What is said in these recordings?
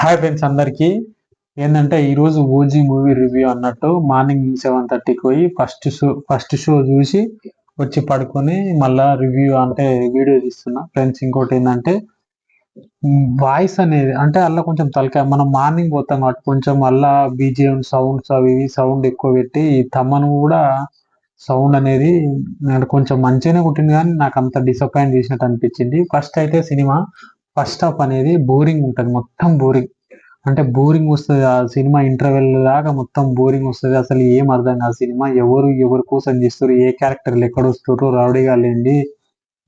Hi friends అందరికీ. ఏంటంటే ఈరోజు ఓజీ మూవీ రివ్యూ అన్నట్టు మార్నింగ్ సెవెన్ థర్టీకి పోయి ఫస్ట్ షో ఫస్ట్ షో చూసి వచ్చి పడుకొని మళ్ళా రివ్యూ అంటే వీడియో తీస్తున్నా. ఫ్రెండ్స్ ఇంకోటి ఏంటంటే వాయిస్ అనేది అంటే అలా కొంచెం తలకాయ మనం మార్నింగ్ పోతాం కాబట్టి కొంచెం అలా బీజిఎం సౌండ్స్ అవి సౌండ్ ఎక్కువ పెట్టి ఈ కూడా సౌండ్ అనేది కొంచెం మంచిగానే కుట్టింది కానీ నాకు అంత డిసప్పాయింట్ చేసినట్టు అనిపించింది. ఫస్ట్ అయితే సినిమా ఫస్ట్ హాఫ్ అనేది బోరింగ్ ఉంటుంది మొత్తం బోరింగ్ అంటే బోరింగ్ వస్తుంది ఆ సినిమా ఇంటర్వెల్ లాగా మొత్తం బోరింగ్ వస్తుంది. అసలు ఏం అర్థం కాదు సినిమా. ఎవరు ఎవరి కోసం చేస్తారు ఏ క్యారెక్టర్లు ఎక్కడ వస్తారు రౌడీగా లేండి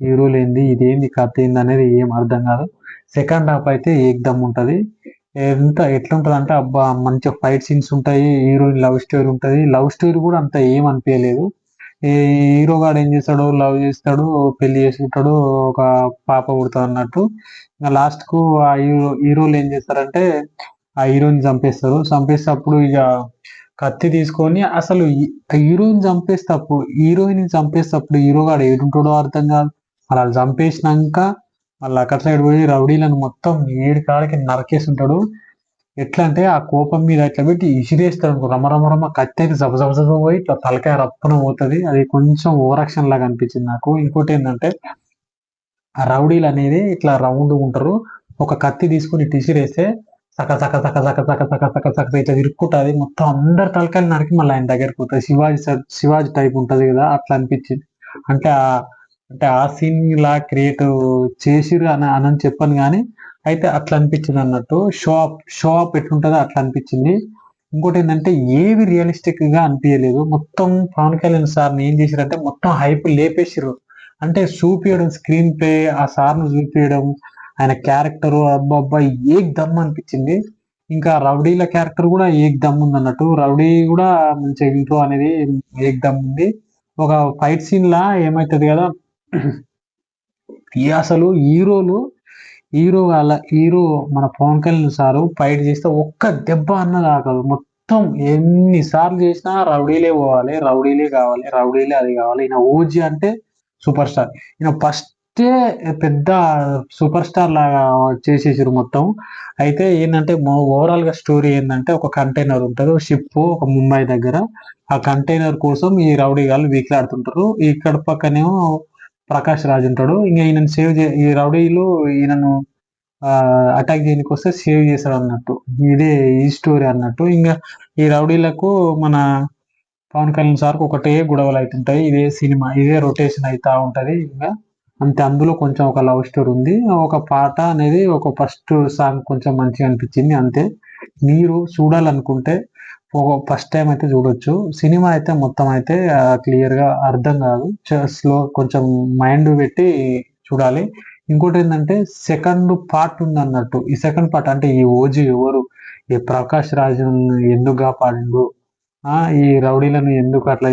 హీరో లేండి ఇదేంది కథ ఏంది అనేది ఏం అర్థం కాదు. సెకండ్ హాఫ్ అయితే ఏకదమ్ ఉంటుంది. ఎంత ఎట్లుంటది అంటే అబ్బా మంచి ఫైట్ సీన్స్ ఉంటాయి హీరోయిన్ లవ్ స్టోరీ ఉంటుంది. లవ్ స్టోరీ కూడా అంత ఏం అనిపించలేదు హీరో గాడు ఏం చేస్తాడు లవ్ చేస్తాడు పెళ్ళి చేసుకుంటాడు ఒక పాప పుడతాడు అన్నట్టు. ఇంకా లాస్ట్కు ఆ హీరో హీరోలు ఏం చేస్తారంటే ఆ హీరోయిన్ చంపేస్తారు. చంపేసేటప్పుడు ఇక కత్తి తీసుకొని అసలు హీరోయిన్ చంపేసేటప్పుడు హీరోయిన్ చంపేసేటప్పుడు హీరో గాడు ఏడుంటాడో అర్థం కాదు. అలా చంపేసినాక మళ్ళీ అక్కడ సైడ్ పోయి రౌడీలను మొత్తం ఏడు కాడికి ఉంటాడు. ఎట్లా అంటే ఆ కోపం మీద ఇట్లా పెట్టి ఇసిరేస్తాడు అనుకో రమ రమ రమ కత్తి అయితే పోయి ఇట్లా తలకాయ రప్పన పోతుంది. అది కొంచెం ఓవరాక్షన్ లాగా అనిపించింది నాకు. ఇంకోటి ఏంటంటే ఆ రౌడీలు అనేది ఇట్లా రౌండ్ ఉంటారు. ఒక కత్తి తీసుకుని ఇటు ఇసిరేస్తే సక సక సక సక సక సక సక సక ఇట్లా తిరుక్కుంటుంది. మొత్తం అందరు తలకాయలు నరికి మళ్ళీ ఆయన దగ్గరికి పోతుంది. శివాజీ శివాజీ టైప్ ఉంటుంది కదా అట్లా అనిపించింది. అంటే ఆ అంటే ఆ సీన్ లా క్రియేట్ చేసిరు అని అని చెప్పాను కానీ అయితే అట్లా అనిపించింది అన్నట్టు షో అప్ షో అప్ ఎట్లుంటుందో అట్లా అనిపించింది ఇంకోటి ఏంటంటే ఏవి రియలిస్టిక్గా అనిపించలేదు. మొత్తం పవన్ కళ్యాణ్ సార్ని ఏం చేశారంటే మొత్తం హైప్ లేపేసారు అంటే చూపించడం స్క్రీన్ ప్లే ఆ సార్ను చూపించడం ఆయన క్యారెక్టర్ అబ్బాబ్బా ఏ దమ్ అనిపించింది. ఇంకా రౌడీల క్యారెక్టర్ కూడా ఏక్ దమ్ ఉంది అన్నట్టు. రౌడీ కూడా మంచి ఇంట్రో అనేది ఏక్ దమ్ ఉంది. ఒక ఫైట్ సీన్ లా ఏమైతుంది కదా? అసలు హీరోలు హీరో వాళ్ళ హీరో మన పవన్ కళ్యాణ్ సారు ఫైట్ చేస్తే ఒక్క దెబ్బ అన్న ఆగదు మొత్తం ఎన్నిసార్లు చేసినా రౌడీలే పోవాలి రౌడీలే కావాలి రౌడీలే అది కావాలి. ఈయన ఓజీ అంటే సూపర్ స్టార్. ఈయన ఫస్టే పెద్ద సూపర్ స్టార్ లాగా చేసేసారు మొత్తం. అయితే ఏంటంటే ఓవరాల్గా స్టోరీ ఏంటంటే ఒక కంటైనర్ ఉంటుంది షిప్ ఒక ముంబై దగ్గర. ఆ కంటైనర్ కోసం ఈ రౌడీ గాళ్ళు వీక్లాడుతుంటారు. ఇక్కడ పక్కనేమో ప్రకాష్ రాజ్ ఉంటాడు. ఇంకా ఈయనను సేవ్ చే ఈ రౌడీలు ఈయనను అటాక్ చేయడానికి వస్తే సేవ్ చేశాడు అన్నట్టు. ఇదే ఈ స్టోరీ అన్నట్టు. ఇంకా ఈ రౌడీలకు మన పవన్ కళ్యాణ్ సార్కి ఒకటే గొడవలు అవుతుంటాయి ఇదే సినిమా ఇదే రొటేషన్ అవుతా ఉంటుంది. ఇంకా అంతే అందులో కొంచెం ఒక లవ్ స్టోరీ ఉంది. ఒక పాట అనేది ఒక ఫస్ట్ సాంగ్ కొంచెం మంచిగా అనిపించింది అంతే. మీరు చూడాలనుకుంటే ఫస్ట్ టైం అయితే చూడొచ్చు. సినిమా అయితే మొత్తం అయితే క్లియర్గా అర్థం కాదు. స్లో కొంచెం మైండ్ పెట్టి చూడాలి. ఇంకోటి ఏంటంటే సెకండ్ పార్ట్ ఉంది అన్నట్టు ఈ సెకండ్ పార్ట్ అంటే ఈ ఓజీ ఎవరు? ఈ ప్రకాష్ రాజు ఎందుకు కాపాడిండు? ఆ ఈ రౌడీలను ఎందుకు అట్లా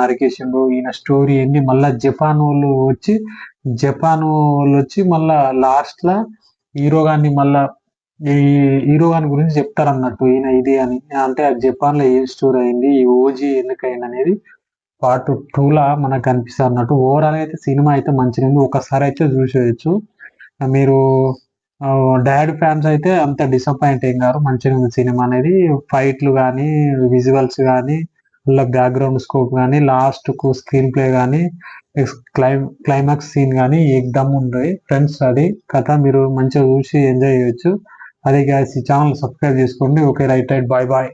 నరికేసిండు? ఈయన స్టోరీ ఏంటి? మళ్ళా జపాన్ వాళ్ళు వచ్చి జపాన్ వాళ్ళు వచ్చి మళ్ళా లాస్ట్ లా హీరో గాన్ని మళ్ళా ఈ హీరో గాని గురించి చెప్తారు అన్నట్టు ఈయన ఇది అని. అంటే జపాన్లో ఏ స్టోర్ అయింది ఈ ఓజీ ఎందుకైంది అనేది పార్ట్ టూ లా మనకు కనిపిస్తుంది అన్నట్టు. ఓవరాల్ అయితే సినిమా అయితే మంచిగా ఒకసారి అయితే చూసేయచ్చు. మీరు డాడ్ ఫ్యాన్స్ అయితే అంత డిసప్పాయింట్ ఏం కారు. మంచిగా ఉంది సినిమా అనేది. ఫైట్లు కానీ విజువల్స్ కానీ అలా బ్యాక్గ్రౌండ్ స్కోప్ కానీ లాస్ట్కు స్క్రీన్ ప్లే కానీ క్లై క్లైమాక్స్ సీన్ కానీ ఎగ్దమ్ ఉంది ఫ్రెండ్స్ అది. కథ మీరు మంచిగా చూసి ఎంజాయ్ చేయొచ్చు. అదే గ్యాస్ ఈ ఛానల్ సబ్స్క్రైబ్ చేసుకోండి. Okay right right bye bye.